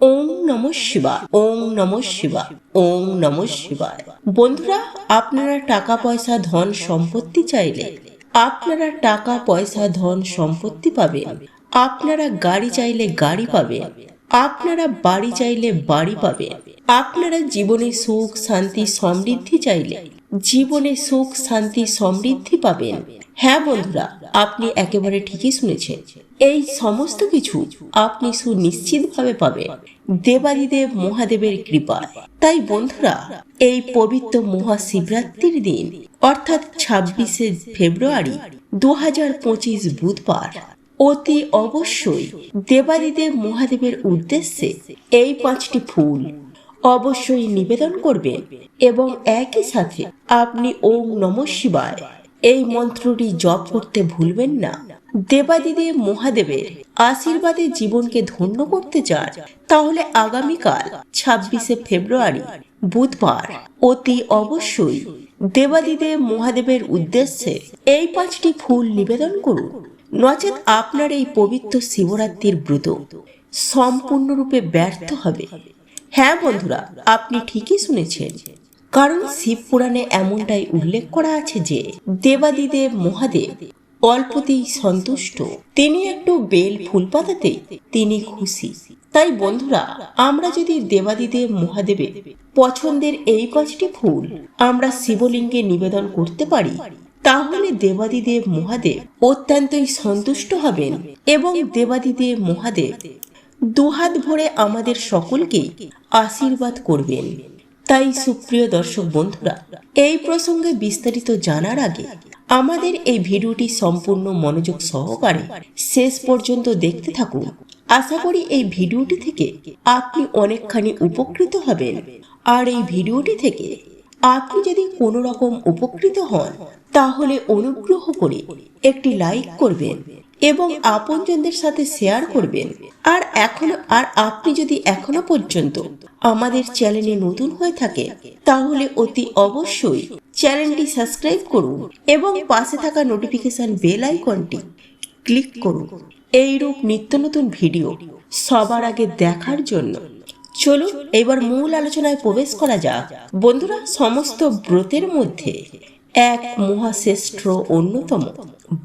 ওম নম শিবায়, ওম নম শিবায়, ওম নম শিবায়। বন্ধুরা, আপনারা টাকা, পয়সা, ধন, সম্পত্তি চাইলে আপনারা টাকা, পয়সা, ধন, সম্পত্তি পাবেন। আপনারা গাড়ি চাইলে গাড়ি পাবেন। আপনারা বাড়ি চাইলে বাড়ি পাবেন। আপনারা জীবনে সুখ, শান্তি, সমৃদ্ধি চাইলে জীবনে সুখ, শান্তি, সমৃদ্ধি পাবেন। হ্যাঁ বন্ধুরা, আপনি একেবারে ঠিকই শুনেছেন। এই সমস্ত কিছু আপনি সুনিশ্চিতভাবে পাবেন। দেবাদিদেব মহাদেবের কৃপায়। তাই বন্ধুরা, এই পবিত্র মহাশিবরাত্রির দিন, অর্থাৎ ছাব্বিশে ফেব্রুয়ারি দু হাজার পঁচিশ বুধবার, অতি অবশ্যই দেবাদিদেব মহাদেবের উদ্দেশ্যে এই পাঁচটি ফুল অবশ্যই নিবেদন করবেন এবং একই সাথে আপনি ওম নম শিবায় এই মন্ত্রটি জপ করতে ভুলবেন না। দেবাদিদেব মহাদেবের আশীর্বাদে জীবনকে ধন্য করতে চান। তাহলে আগামীকাল, ছাব্বিশে ফেব্রুয়ারি, বুধবার অতি অবশ্যই দেবাদিদেব মহাদেবের উদ্দেশ্যে এই পাঁচটি ফুল নিবেদন করুন। নচেত আপনার এই পবিত্র শিবরাত্রির ব্রত সম্পূর্ণরূপে ব্যর্থ হবে। হ্যাঁ বন্ধুরা, আপনি ঠিকই শুনেছেন। কারণ শিব পুরাণে এমনটাই উল্লেখ করা আছে যে দেবাদিদেব মহাদেব অল্পতেই সন্তুষ্ট। তিনি একটু বেল ফুল পাতাতেই তিনি খুশি। তাই বন্ধুরা, আমরা যদি দেবাদিদেব মহাদেবের পছন্দের এই পাঁচটি ফুল আমরা শিবলিঙ্গে নিবেদন করতে পারি, তাহলে দেবাদিদেব মহাদেব অত্যন্তই সন্তুষ্ট হবেন এবং দেবাদিদেব মহাদেব দুহাত ভরে আমাদের সকলকে আশীর্বাদ করবেন। তাই সুপ্রিয় দর্শক বন্ধুরা, এই প্রসঙ্গে বিস্তারিত জানার আগে আমাদের এই ভিডিওটি সম্পূর্ণ মনোযোগ সহকারে শেষ পর্যন্ত দেখতে থাকুন। আশা করি এই ভিডিওটি থেকে আপনি অনেকখানি উপকৃত হবেন। আর এই ভিডিওটি থেকে আপনি যদি কোনো রকম উপকৃত হন, তাহলে অনুগ্রহ করে একটি লাইক করবেন। এবং আপনজনদের সাথে শেয়ার করবেন। আর এখনও, আর আপনি যদি এখনও পর্যন্ত আমাদের চ্যানেলে নতুন হয়ে থাকে, তাহলে অতি অবশ্যই চ্যানেলটি সাবস্ক্রাইব করুন এবং পাশে থাকা নোটিফিকেশন বেল আইকনটি ক্লিক করুন। এইরূপ নিত্য নতুন ভিডিও সবার আগে দেখার জন্য। চলুন, এবার মূল আলোচনায় প্রবেশ করা যাক। বন্ধুরা, সমস্ত ব্রতের মধ্যে এক মহাশ্রেষ্ঠ অন্যতম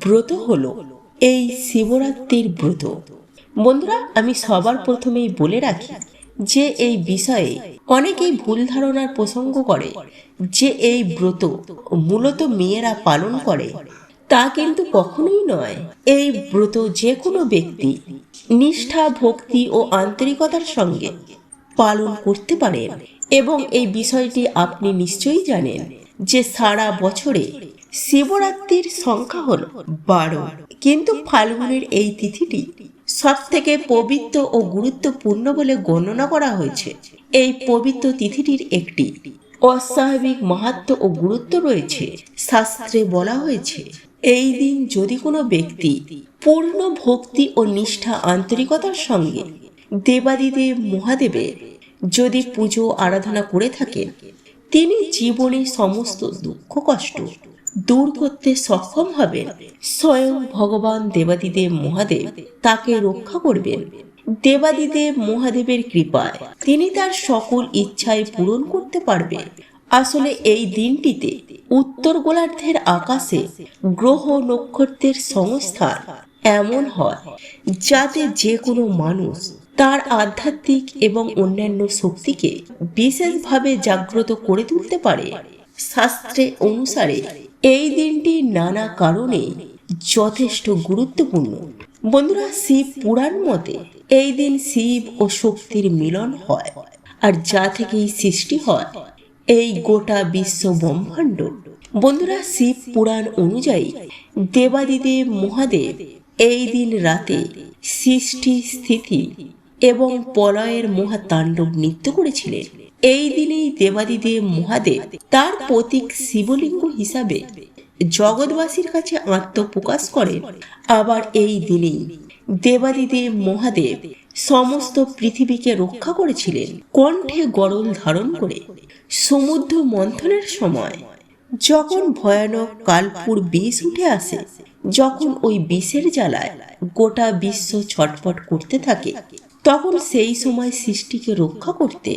ব্রত হলো এই শিবরাত্রির ব্রত। বন্ধুরা, আমি সবার প্রথমেই বলে রাখি যে এই বিষয়ে অনেকেই ভুল ধারণার প্রসঙ্গ করে যে এই ব্রত মূলত মেয়েরা পালন করে। তা কিন্তু কখনোই নয়। এই ব্রত যে কোনো ব্যক্তি নিষ্ঠা, ভক্তি ও আন্তরিকতার সঙ্গে পালন করতে পারেন এবং এই বিষয়টি আপনি নিশ্চয়ই জানেন যে সারা বছরে শিবরাত্রির সংখ্যা হল বারো। কিন্তু ফাল্গুনের এই তিথিটি সব থেকে পবিত্র ও গুরুত্বপূর্ণ বলে গণনা করা হয়েছে। এই পবিত্র তিথিটির একটি অস্বাভাবিক মাহাত্ম ও গুরুত্ব রয়েছে। শাস্ত্রে বলা হয়েছে, এই দিন যদি কোনো ব্যক্তি পূর্ণ ভক্তি ও নিষ্ঠা আন্তরিকতার সঙ্গে দেবাদিদেব মহাদেবের যদি পুজো আরাধনা করে থাকেন, তিনি জীবনে সমস্ত দুঃখ কষ্ট দূর করতে সক্ষম হবেন। স্বয়ং ভগবান দেবাদিদেব মহাদেব তাকে রক্ষা করবেন। দেবাদিদেব মহাদেবের কৃপায় তিনি তার সকল ইচ্ছায় পূরণ করতে পারবেন। আসলে এই দিনটিতে উত্তর গোলার্ধের আকাশে গ্রহ নক্ষত্রের সংস্থান এমন হয়, যাতে যে কোনো মানুষ তার আধ্যাত্মিক এবং অন্যান্য শক্তিকে বিশেষভাবে জাগ্রত করে তুলতে পারে। শাস্ত্রে অনুসারে এই দিনটি নানা কারণে যথেষ্ট গুরুত্বপূর্ণ। বন্ধুরা, শিব পুরাণ মতে এই দিন শিব ও শক্তির মিলন হয় আর যা থেকেই সৃষ্টি হয় এই গোটা বিশ্ব ব্রহ্মাণ্ড। বন্ধুরা, শিব পুরাণ অনুযায়ী দেবাদিদেব মহাদেব এই দিন রাতে সৃষ্টি, স্থিতি এবং পলয়ের মহাতাণ্ডব নৃত্য করেছিলেন। এই দিনেই দেবাদিদেব মহাদেব তার প্রতীক শিবলিঙ্গ হিসাবে জগৎবাসীর কাছে আত্মপ্রকাশ করেন। আবার এই দিনেই দেবাদিদেব মহাদেব সমস্ত পৃথিবীকে রক্ষা করেছিলেন। কণ্ঠে গরল ধারণ করে সমুদ্র মন্থনের সময় যখন ভয়ানক কালপুর বিষ উঠে আসে, যখন ওই বিষের জ্বালায় গোটা বিশ্ব ছটফট করতে থাকে, তখন সেই সময় সৃষ্টিকে রক্ষা করতে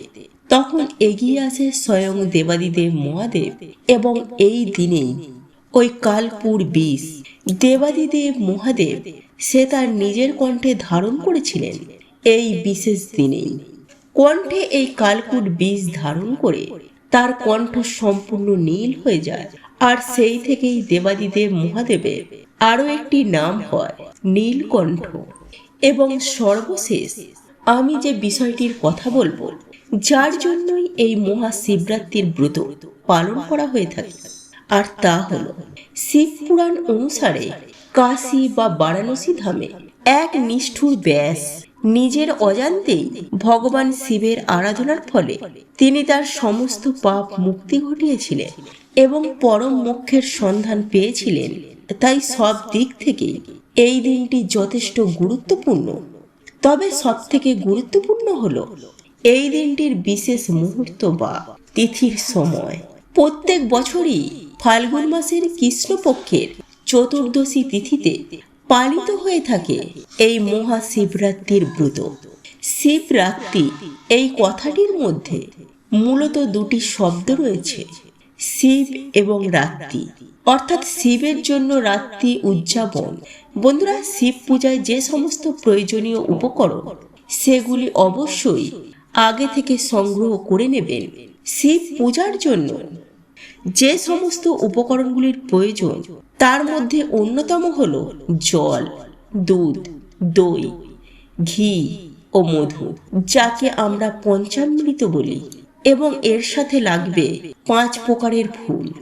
তখন এগিয়ে আসে স্বয়ং দেবাদিদেব মহাদেব এবং এই দিনেই ওই কালপুর বিষ, দেবাদিদেব মহাদেব, সে তার নিজের কণ্ঠে ধারণ করেছিলেন এই বিশেষ দিনেই কণ্ঠে এই কালকুট বীজ ধারণ করে তার কণ্ঠ সম্পূর্ণ নীল হয়ে যায় আর সেই থেকেই দেবাদিদেব মহাদেবের আরও একটি নাম হয়, নীলকণ্ঠ। এবং সর্বশেষ আমি যে বিষয়টির কথা বলব যার জন্যই এই মহাশিবরাত্রির ব্রত পালন করা হয়ে থাকে। আর তা হল, শিব পুরাণ অনুসারে কাশী বা বারাণসী ধামে এক নিষ্ঠুর ব্যাস নিজের অজান্তেই ভগবান শিবের আরাধনার ফলে তিনি তার সমস্ত পাপ মুক্তি ঘটিয়েছিলেন এবং পরম মোক্ষের সন্ধান পেয়েছিলেন। তাই সব দিক থেকেই এই দিনটি যথেষ্ট গুরুত্বপূর্ণ। তবে সব থেকে গুরুত্বপূর্ণ হলো এই দিনটির বিশেষ মুহূর্ত বা তিথির সময়। প্রত্যেক বছরই ফাল্গুন মাসের কৃষ্ণপক্ষের চতুর্দশী তিথিতে পালিত হয়ে থাকে এই মহাশিবরাত্রির ব্রত। শিবরাত্রি এই কথাটির মধ্যে মূলত দুটি শব্দ রয়েছে, শিব এবং রাত্রি। অর্থাৎ শিবের জন্য রাত্রি উদযাপন। বন্ধুরা, শিব পূজায় যে সমস্ত প্রয়োজনীয় উপকরণ, সেগুলি অবশ্যই আগে থেকে সংগ্রহ করে নেবেন শিব পূজার জন্য। যে সমস্ত উপকরণগুলির প্রয়োজন, তার মধ্যে অন্যতম হল জল, দুধ, দই, ঘি ও মধু, যাকে আমরা পঞ্চামৃত বলি, এবং এর সাথে লাগবে পাঁচ প্রকারের ফুল।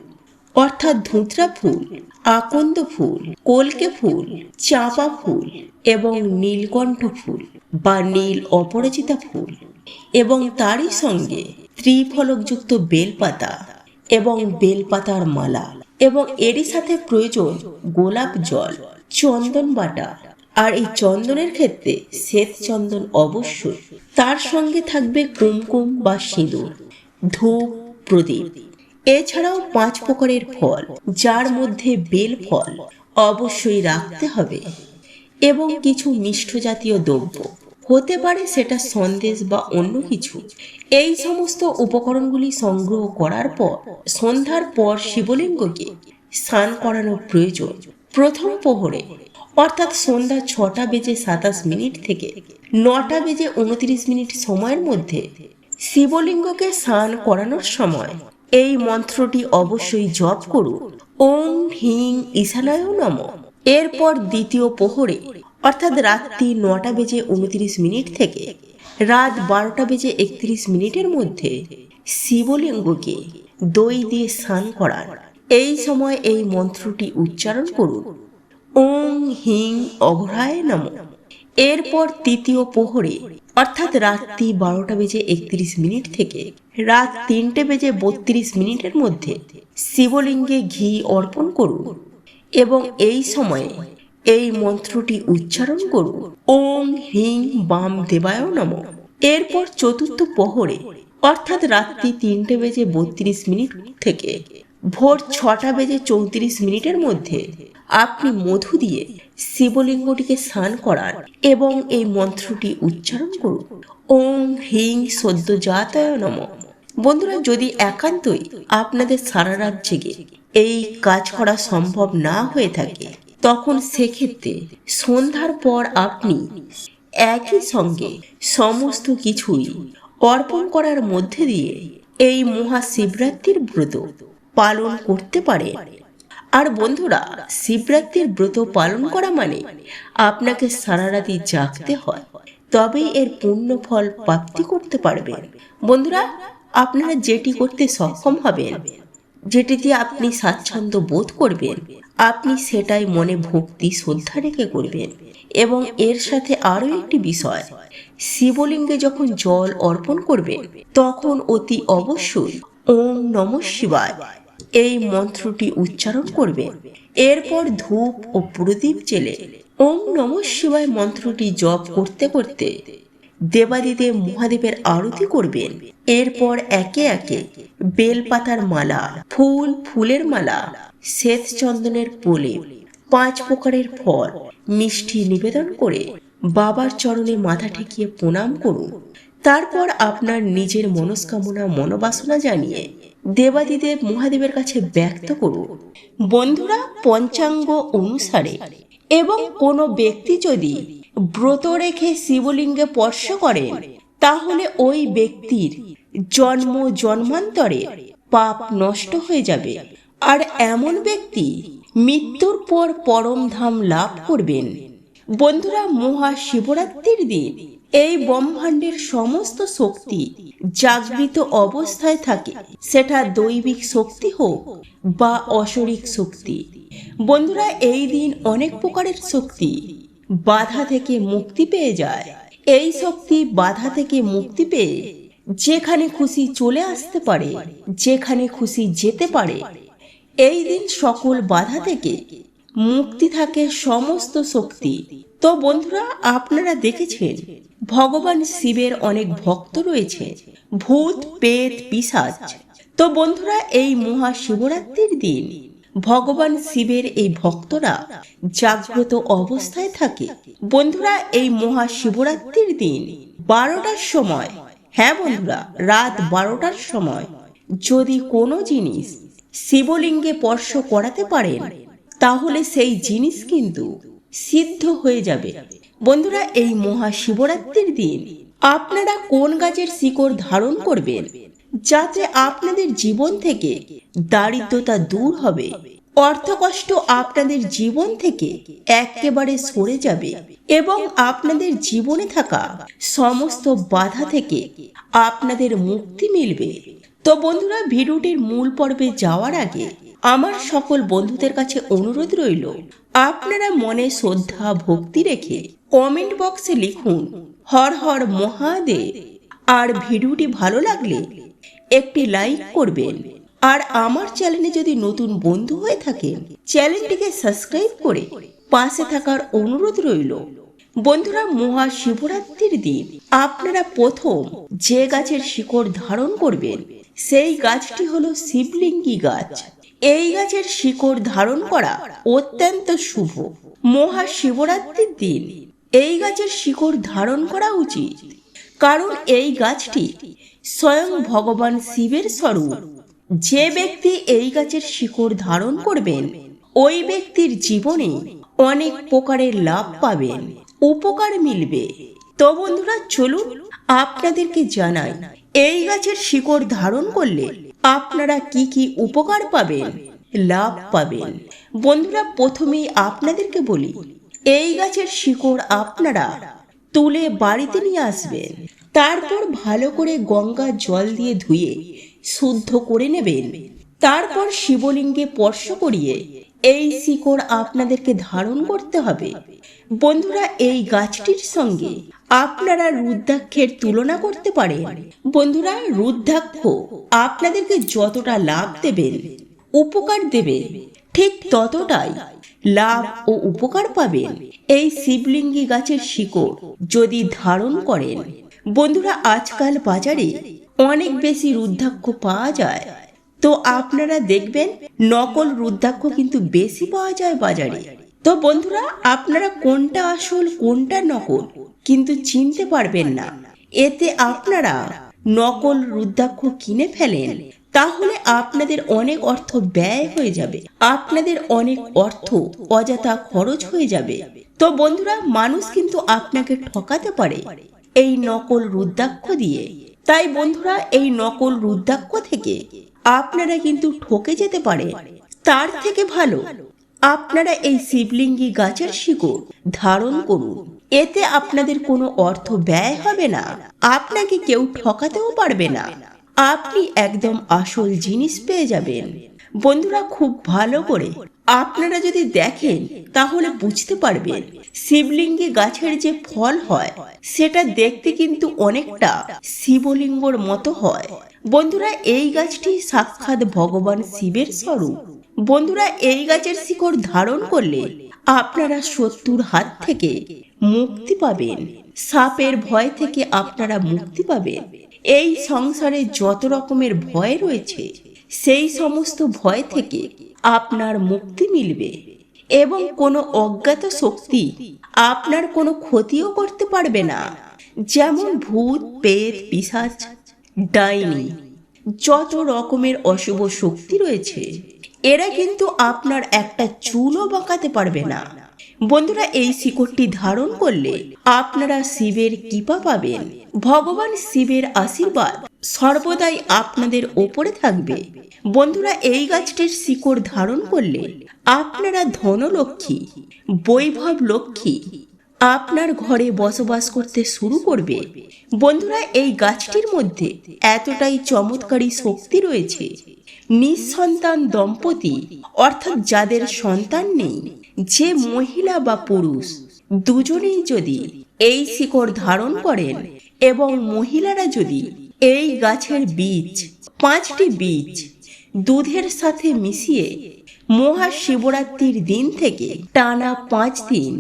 অর্থাৎ ধুতরা ফুল, আকন্দ ফুল, কলকে ফুল, চাঁপা ফুল এবং নীলকণ্ঠ ফুল বা নীল অপরাজিতা ফুল। এবং তারই সঙ্গে ত্রিফলকযুক্ত বেলপাতা এবং বেলপাতার মালা এবং এরই সাথে প্রয়োজন গোলাপ জল, চন্দন বাটা। আর এই চন্দনের ক্ষেত্রে শ্বেত চন্দন অবশ্যই। তার সঙ্গে থাকবে কুমকুম বা সিঁদুর, ধূপ, প্রদীপ। এছাড়াও পাঁচ প্রকারের ফল, যার মধ্যে বেল ফল অবশ্যই রাখতে হবে। এবং কিছু মিষ্ট জাতীয় দ্রব্য। হতে পারে সেটা সন্দেশ বা অন্য কিছু। এই সমস্ত উপকরণগুলি সংগ্রহ করার পর, সন্ধ্যার পর শিবলিঙ্গকে স্নান করানো প্রয়োজন। প্রথম প্রহরে, অর্থাৎ সন্ধ্যা ছটা বেজে সাতাশ মিনিট থেকে নটা বেজে উনত্রিশ মিনিট সময়ের মধ্যে শিবলিঙ্গকে স্নান করানোর সময় এই মন্ত্রটি অবশ্যই জপ করুন। ওম হিং ঈশানায় নম। এরপর দ্বিতীয় প্রহরে অর্থাৎ রাত্রি নটা বেজে উনত্রিশ মিনিট থেকে রাত বারোটা বেজে একত্রিশ মিনিটের মধ্যে শিবলিঙ্গকে দই দিয়ে স্নান করান এই সময় এই মন্ত্রটি উচ্চারণ করুন। ওং হিং অঘরায় নম। এরপর তৃতীয় প্রহরে, অর্থাৎ রাত্রি বারোটা বেজে একত্রিশ মিনিট থেকে রাত তিনটে বেজে বত্রিশ মিনিটের মধ্যে শিবলিঙ্গে ঘি অর্পণ করুন এবং এই সময়ে এই মন্ত্রটি উচ্চারণ করুন ওং হিং বাম দেবায় নম। এরপর চতুর্থ প্রহরে, অর্থাৎ রাত্রি তিনটে বেজে বত্রিশ মিনিট থেকে, ভোর ছটা বেজে চৌত্রিশ মিনিটের মধ্যে আপনি মধু দিয়ে শিবলিঙ্গটিকে স্নান করান এবং এই মন্ত্রটি উচ্চারণ করুন। ওং হিং সদ্য জাতায় নম। বন্ধুরা, যদি একান্তই আপনাদের সারা রাত জেগে এই কাজ করা সম্ভব না হয়ে থাকে তখন সেক্ষেত্রে সন্ধ্যার পর আপনি একই সঙ্গে সমস্ত কিছুই অর্পণ করার মধ্যে দিয়ে এই মহাশিবরাত্রির ব্রত পালন করতে পারে। আর বন্ধুরা, শিবরাত্রির ব্রত পালন করা মানে আপনাকে সারা রাতি জাগতে হয় তবেই এর পূর্ণ ফল প্রাপ্তি করতে পারবেন। বন্ধুরা, আপনারা যেটি করতে সক্ষম হবেন, যেটিতে আপনি স্বাচ্ছন্দ্য বোধ করবেন আপনি সেটাই মনে ভক্তি, শ্রদ্ধা রেখে করবেন। এবং এর সাথে আরও একটি বিষয়, শিবলিঙ্গে যখন জল অর্পণ করবেন তখন অতি অবশ্যই ওম নম শিবায় এই মন্ত্রটি উচ্চারণ করবেন এরপর ধূপ ও প্রদীপ জেলে ওম নম শিবায় মন্ত্রটি জপ করতে করতে দেবাদিদেব মহাদেবের আরতি করবেন। এরপর একে একে বেলপাতার মালা, ফুল, ফুলের মালা শ্বেত চন্দনের প্রলেপ পাঁচ প্রকারের ফল, মিষ্টি নিবেদন করে বাবার চরণে মাথা ঠেকিয়ে প্রণাম করুন। তারপর আপনার নিজের মনস্কামনা, মনোবাসনা জানিয়ে দেবাদিদেব মহাদেবের কাছে ব্যক্ত করুন। বন্ধুরা, পঞ্চাঙ্গ অনুসারে এবং কোনো ব্যক্তি যদি ব্রত রেখে শিবলিঙ্গে স্পর্শ করেন তাহলে ওই ব্যক্তির জন্ম জন্মান্তরে পাপ নষ্ট হয়ে যাবে। আর এমন ব্যক্তি মৃত্যুর পর পরম ধাম লাভ করবেন। বন্ধুরা মহা শিবরাত্রির দিন এই ব্রহ্মাণ্ডের সমস্ত শক্তি জাগৃত অবস্থায় থাকে। সেটা দৈবিক শক্তি হোক বা অশরিক শক্তি। বন্ধুরা, এই দিন অনেক প্রকারের শক্তি বাধা থেকে মুক্তি পেয়ে যায়। এই শক্তি বাধা থেকে মুক্তি পেয়ে যেখানে খুশি চলে আসতে পারে, যেখানে খুশি যেতে পারে, এই দিন সকল বাধা থেকে মুক্তি থাকে সমস্ত শক্তি। তো বন্ধুরা, আপনারা দেখেছেন, ভগবান শিবের অনেক ভক্ত রয়েছে, ভূত পেত পিসাচ। তো বন্ধুরা, এই মহা শিবরাত্রির দিন ভগবান শিবের এই ভক্তরা জাগ্রত অবস্থায় থাকে। বন্ধুরা, এই মহা শিবরাত্রির দিন বারোটার সময় হ্যাঁ বন্ধুরা, রাত বারোটার সময় যদি কোনো জিনিস শিবলিঙ্গে স্পর্শ করাতে পারেন, তাহলে সেই জিনিস কিন্তু সিদ্ধ হয়ে যাবে। বন্ধুরা, এই মহা শিবরাত্রির দিন আপনারা কোন গাছের শিকড় ধারণ করবেন? যাতে আপনাদের জীবন থেকে দারিদ্রতা দূর হবে। অর্থকষ্ট আপনাদের জীবন থেকে একেবারে সরে যাবে এবং আপনাদের জীবনে থাকা সমস্ত বাধা থেকে আপনাদের মুক্তি মিলবে। তো বন্ধুরা, ভিডিওটির মূল পর্বে যাওয়ার আগে আমার সকল বন্ধুদের কাছে অনুরোধ রইল, আপনারা মনে শ্রদ্ধা, ভক্তি রেখে কমেন্ট বক্সে লিখুন, হর হর মহাদেব। আর ভিডিওটি ভালো লাগলে একটি লাইক করবেন। আর আমার চ্যানেলে যদি নতুন বন্ধু হয়ে থাকেন চ্যানেলটিকে সাবস্ক্রাইব করে পাশে থাকার অনুরোধ রইল। বন্ধুরা মহা শিবরাত্রির দিন। আপনারা প্রথম যে গাছের শিকড় ধারণ করবেন, সেই গাছটি হলো শিবলিঙ্গি গাছ। এই গাছের শিকড় ধারণ করা অত্যন্ত শুভ। মহা শিবরাত্রির দিন। এই গাছের শিকড় ধারণ করা উচিত। কারণ এই গাছটি স্বয়ং ভগবান শিবের স্বরূপ। যে ব্যক্তি এই গাছের শিকড় ধারণ করবেন, ওই ব্যক্তির জীবনে অনেক প্রকারের লাভ পাবেন, উপকার মিলবে। তো বন্ধুরা, চলুন আপনাদেরকে জানাই, এই গাছের শিকড় ধারণ করলে আপনারা কি কি উপকার পাবেন, লাভ পাবেন? বন্ধুরা, প্রথমেই আপনাদেরকে বলি, এই গাছের শিকড় আপনারা তুলে বাড়িতে নিয়ে আসবেন। তারপর ভালো করে গঙ্গা জল দিয়ে ধুয়ে শুদ্ধ করে নেবেন। তারপর শিবলিঙ্গে স্পর্শ করিয়ে এই শিকড় আপনাদেরকে ধারণ করতে হবে। বন্ধুরা, এই গাছটির সঙ্গে আপনারা রুদ্রাক্ষের তুলনা করতে পারেন। বন্ধুরা, রুদ্রাক্ষ আপনাদেরকে যতটা লাভ দেবেন, উপকার দেবে, ঠিক ততটাই লাভ ও উপকার পাবেন। এই শিবলিঙ্গি গাছের শিকড় যদি ধারণ করেন বন্ধুরা, আজকাল বাজারে অনেক বেশি রুদ্রাক্ষ পাওয়া যায়। তো আপনারা দেখবেন, নকল রুদ্রাক্ষ কিন্তু বেশি পাওয়া যায় বাজারে। তো বন্ধুরা, আপনারা কোনটা আসল, কোনটা নকল, কিন্তু চিনতে পারবেন না। এতে আপনারা নকল রুদ্রাক্ষ কিনে ফেলেন, তাহলে আপনাদের অনেক অর্থ ব্যয় হয়ে যাবে। আপনাদের অনেক অর্থ অযথা খরচ হয়ে যাবে। তো বন্ধুরা, মানুষ কিন্তু আপনাকে ঠকাতে পারে। এই নকল রুদ্রাক্ষ দিয়ে। তাই বন্ধুরা, এই নকল রুদ্রাক্ষ থেকে আপনারা কিন্তু ঠকে যেতে পারে। তার থেকে ভালো, আপনারা এই শিবলিঙ্গি গাছের শিকড় ধারণ করুন। এতে আপনাদের কোনো অর্থ ব্যয় হবে না। আপনাকে কেউ ঠকাতেও পারবে না। আপনি একদম আসল জিনিস পেয়ে যাবেন। বন্ধুরা, খুব ভালো করে আপনারা যদি দেখেন, তাহলে বুঝতে পারবেন শিবলিঙ্গে গাছের যে ফল হয়, সেটা দেখতে কিন্তু অনেকটা শিবলিঙ্গর মতো হয়। বন্ধুরা, এই গাছটি সাক্ষাৎ ভগবান শিবের স্বরূপ। বন্ধুরা, এই গাছের শিকড় ধারণ করলে আপনারা শত্রুর হাত থেকে মুক্তি পাবেন। সাপের ভয় থেকে আপনারা মুক্তি পাবেন। এই সংসারে যত রকমের ভয় রয়েছে, সেই সমস্ত ভয় থেকে আপনার মুক্তি মিলবে। এবং কোনো অজ্ঞাত শক্তি আপনার কোনো ক্ষতিও করতে পারবে না। যেমন ভূত, পেট, পিসাচ, ডাইনি, যত রকমের অশুভ শক্তি রয়েছে, এরা কিন্তু আপনার একটা চুলও বাঁকাতে পারবে না। বন্ধুরা, এই শিকড়টি ধারণ করলে আপনারা শিবের কৃপা পাবেন। ভগবান শিবের আশীর্বাদ সর্বদাই আপনাদের ওপরে থাকবে। বন্ধুরা, এই গাছটির শিকড় ধারণ করলে আপনারা ধনলক্ষ্মী বৈভব লক্ষ্মী আপনার ঘরে বসবাস করতে শুরু করবে। বন্ধুরা, এই গাছটির মধ্যে এতটাই চমৎকারী শক্তি রয়েছে। নিঃসন্তান দম্পতি, অর্থাৎ যাদের সন্তান নেই যে মহিলা বা পুরুষ দুজনেই যদি এই শিকড় ধারণ করেন এবং মহিলারা যদি এই গাছের বীজ, পাঁচটি বীজ দুধের সাথে মিশিয়ে মহাশিবরাত্রির দিন থেকে টানা পাঁচ দিন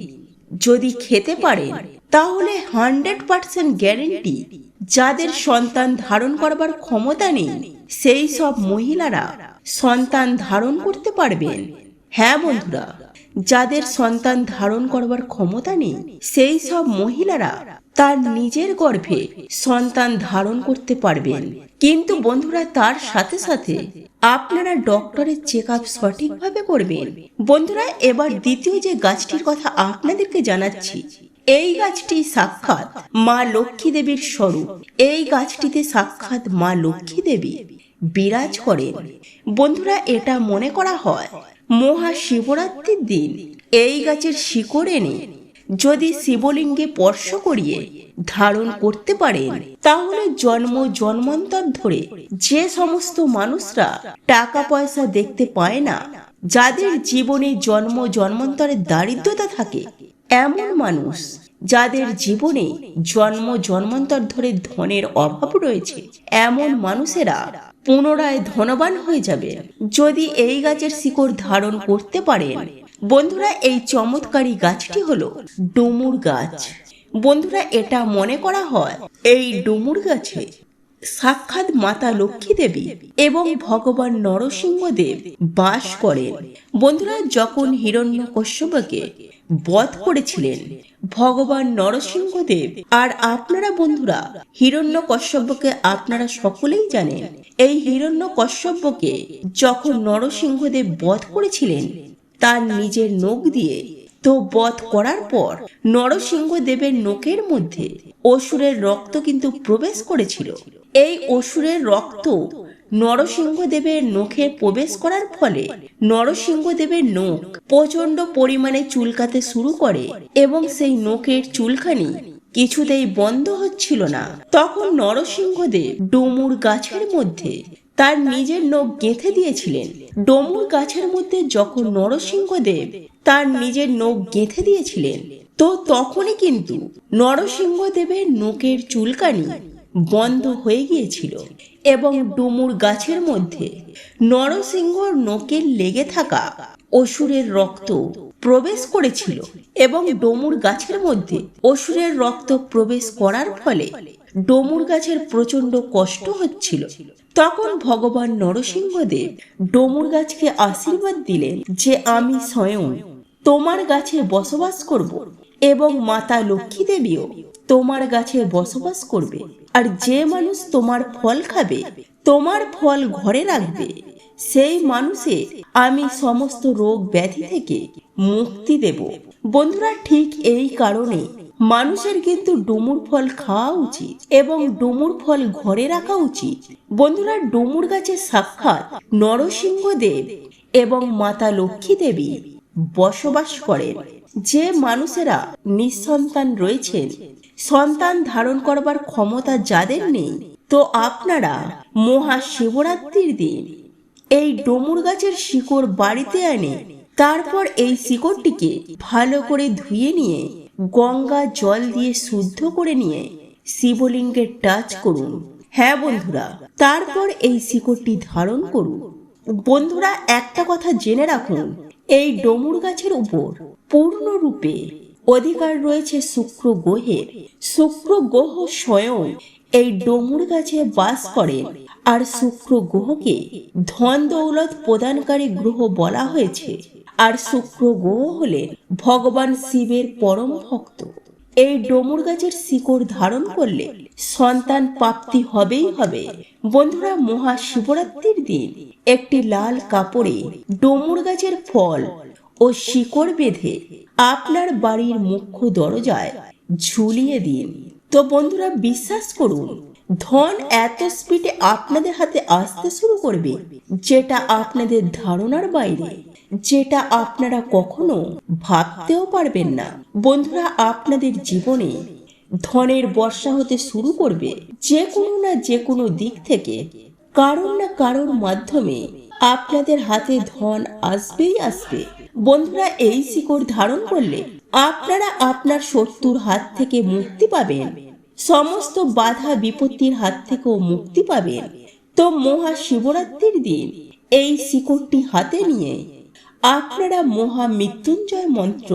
যদি খেতে পারেন, তাহলে হান্ড্রেড পার্সেন্ট গ্যারেন্টি যাদের সন্তান ধারণ করবার ক্ষমতা নেই, সেই সব মহিলারা সন্তান ধারণ করতে পারবেন। হ্যাঁ বন্ধুরা যাদের সন্তান ধারণ করবার ক্ষমতা নেই, সেই সব মহিলারা তার নিজের গর্ভে সন্তান ধারণ করতে পারবেন। কিন্তু বন্ধুরা, তার সাথে সাথে আপনারা ডক্টরের চেক আপ সঠিকভাবে করবেন। বন্ধুরা, এবার দ্বিতীয় যে গাছটির কথা আপনাদেরকে জানাচ্ছি, এই গাছটি সাক্ষাৎ মা লক্ষ্মী দেবীর স্বরূপ। এই গাছটিতে সাক্ষাৎ মা লক্ষ্মী দেবী বিরাজ করেন। বন্ধুরা, এটা মনে করা হয় মহা শিবরাত্রির দিন এই গাছের শিকড় এনে যদি শিবলিঙ্গে স্পর্শ করিয়ে ধারণ করতে পারেন, তাহলে জন্ম জন্মান্তর ধরে যে সমস্ত মানুষরা টাকা পয়সা দেখতে পায় না, যাদের জীবনে জন্ম জন্মান্তরের দারিদ্রতা থাকে, এমন মানুষ যাদের জীবনে জন্ম জন্মান্তর ধরে ধনের অভাব রয়েছে, এমন মানুষেরা পুনরায় ধনবান হয়ে যাবে। যদি এই গাছের শিকড় ধারণ করতে পারেন বন্ধুরা, এই চমৎকারী গাছটি হলো ডুমুর গাছ। বন্ধুরা, এটা মনে করা হয় এই ডুমুর গাছে সাক্ষাৎ মাতা লক্ষ্মী দেবী এবং ভগবান নরসিংহদেব বাস করেন। বন্ধুরা, যখন হিরণ্য কশ্যপকে বধ করেছিলেন ভগবান নরসিংহদেব। আর আপনারা বন্ধুরা, হিরণ্য কশ্যপকে আপনারা সকলেই জানেন, এই হিরণ্য কশ্যপকে যখন নরসিংহদেব বধ করেছিলেন, তার নিজের নখ দিয়ে, তো বধ করার পর নরসিংহ দেবের নোকের মধ্যে অসুরের রক্ত কিন্তু প্রবেশ করেছিল। এই অসুরের রক্ত নরসিংহদেবের নখে প্রবেশ করার ফলে নরসিংহদেবের নখ প্রচণ্ড পরিমাণে চুলকাতে শুরু করে এবং সেই নখের চুলখানি কিছুতেই বন্ধ হচ্ছিল না। তখন নরসিংহদেব ডুমুর গাছের মধ্যে তার নিজের নখ গেঁথে দিয়েছিলেন। ডমুর গাছের মধ্যে যখন নরসিংহদেব তার নিজের নখ গেঁথে দিয়েছিলেন, তো তখনই কিন্তু নরসিংহদেবের নখের চুলকানি বন্ধ হয়ে গিয়েছিল এবং ডুমুর গাছের মধ্যে নরসিংহর নখের লেগে থাকা অসুরের রক্ত প্রবেশ করেছিল এবং ডমুর গাছের মধ্যে অসুরের রক্ত প্রবেশ করার ফলে ডমুর গাছের প্রচণ্ড কষ্ট হচ্ছিল। তখন ভগবান নরসিংহদেব ডমুর গাছকে আশীর্বাদ দিলেন যে, আমি স্বয়ং তোমার গাছে বসবাস করব এবং মাতা লক্ষ্মী দেবীও তোমার গাছে বসবাস করবে। আর যে মানুষ তোমার ফল খাবে, তোমার ফল ঘরে রাখবে। সেই মানুষের আমি সমস্ত রোগ ব্যাধি থেকে মুক্তি দেব। বন্ধুরা, ঠিক এই কারণে মানুষের কিন্তু ডুমুর ফল খাওয়া উচিত এবং ডুমুর ফল ঘরে রাখা উচিত। বন্ধুরা, ডুমুর গাছের সাক্ষাৎ নরসিংহদেব এবং মাতা লক্ষ্মী দেবী বসবাস করেন। যে মানুষেরা নিঃসন্তান রয়েছেন সন্তান ধারণ করবার ক্ষমতা যাদের নেই, তো আপনারা মহা শিবরাত্রির দিন এই ডমুর গাছের শিকড় বাড়িতে আনে তারপর এই শিকড়টিকে ভালো করে ধুয়ে নিয়ে, গঙ্গা জল দিয়ে শুদ্ধ করে নিয়ে শিবলিঙ্গের টাচ করুন। হ্যাঁ বন্ধুরা, তারপর এই শিকড়টি ধারণ করুন। বন্ধুরা, একটা কথা জেনে রাখুন, এই ডমুর গাছের উপর পূর্ণরূপে অধিকার রয়েছে শুক্র গ্রহের শুক্র গ্রহ স্বয়ং এই ডমুর গাছে বাস করেন আর শুক্র গ্রহকে ধন দৌলত প্রদানকারী গ্রহ বলা হয়েছে। আর শুক্র গ্রহ হলেন ভগবান শিবের পরম ভক্ত। এই ডমুর গাছের শিকড় ধারণ করলে সন্তান প্রাপ্তি হবেই হবে। বন্ধুরা, মহাশিবরাত্রির দিন একটি লাল কাপড়ে ডমুর গাছের ফল ও শিকড় বেঁধে আপনার বাড়ির মুখ্য দরজায় ঝুলিয়ে দিন। তো বন্ধুরা, বিশ্বাস করুন, ধন এত স্পিডে আপনাদের হাতে আসতে শুরু করবে, যেটা আপনাদের ধারণার বাইরে, যেটা আপনারা কখনো ভাবতেও পারবেন না। বন্ধুরা, আপনাদের জীবনে ধনের বর্ষা হতে শুরু করবে যে কোনো না যে কোনো দিক থেকে, কারণ না কারোর মাধ্যমে আপনাদের হাতে ধন আসবেই আসবে। বন্ধুরা, এই শিকড় ধারণ করলে আপনারা আপনার শত্রুর হাত থেকে মুক্তি পাবেন। সমস্ত বাধা বিপত্তির হাত থেকেও মুক্তি পাবেন। তো মহা শিবরাত্রির দিন এই শিকড়টি হাতে নিয়ে আপনারা মহা মৃত্যুঞ্জয় মন্ত্র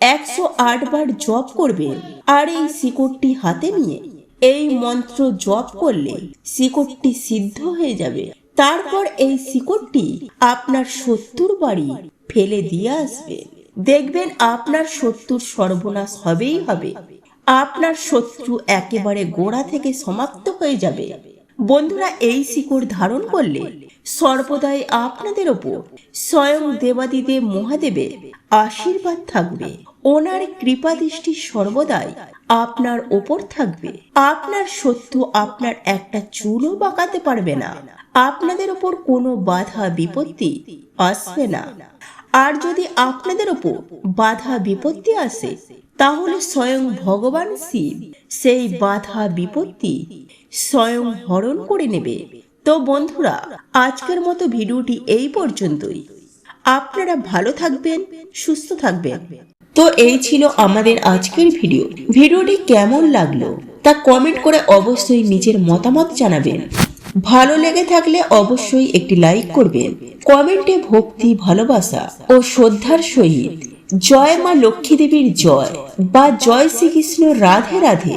একশো আট বার জপ করবেন। আর এই শিকড়টি হাতে নিয়ে এই মন্ত্র জপ করলে শিকড়টি সিদ্ধ হয়ে যাবে। তারপর এই শিকড়টি আপনার শত্রুর বাড়ি ফেলে দিয়ে আসবে। দেখবেন আপনার শত্রুর সর্বনাশ হবেই হবে। আপনার শত্রু একেবারে গোড়া থেকে সমাপ্ত হয়ে যাবে। বন্ধুরা, এই শিকড় ধারণ করলে সর্বদাই আপনাদের ওপর স্বয়ং দেবাদিদেব মহাদেবের আশীর্বাদ থাকবে। ওনার কৃপা দৃষ্টি সর্বদাই আপনার ওপর থাকবে। আপনার শত্রু আপনার একটা চুলও বাঁকাতে পারবে না। আপনাদের ওপর কোনো বাধা বিপত্তি আসবে না। আর যদি আপনাদের ওপর বাধা বিপত্তি আসে, তাহলে স্বয়ং ভগবান শিব সেই বাধা বিপত্তি স্বয়ং হরণ করে নেবে। তো বন্ধুরা, আজকের মতো ভিডিওটি এই পর্যন্তই। আপনারা ভালো থাকবেন, সুস্থ থাকবেন। তো এই ছিল আমাদের আজকের ভিডিও। ভিডিওটি কেমন লাগল তা কমেন্ট করে অবশ্যই নিজের মতামত জানাবেন। ভালো লেগে থাকলে অবশ্যই একটি লাইক করবেন। কমেন্টে ভক্তি, ভালোবাসা ও শ্রদ্ধার সহিত জয় মা লক্ষ্মী দেবীর জয় বা জয় শ্রীকৃষ্ণ রাধে রাধে।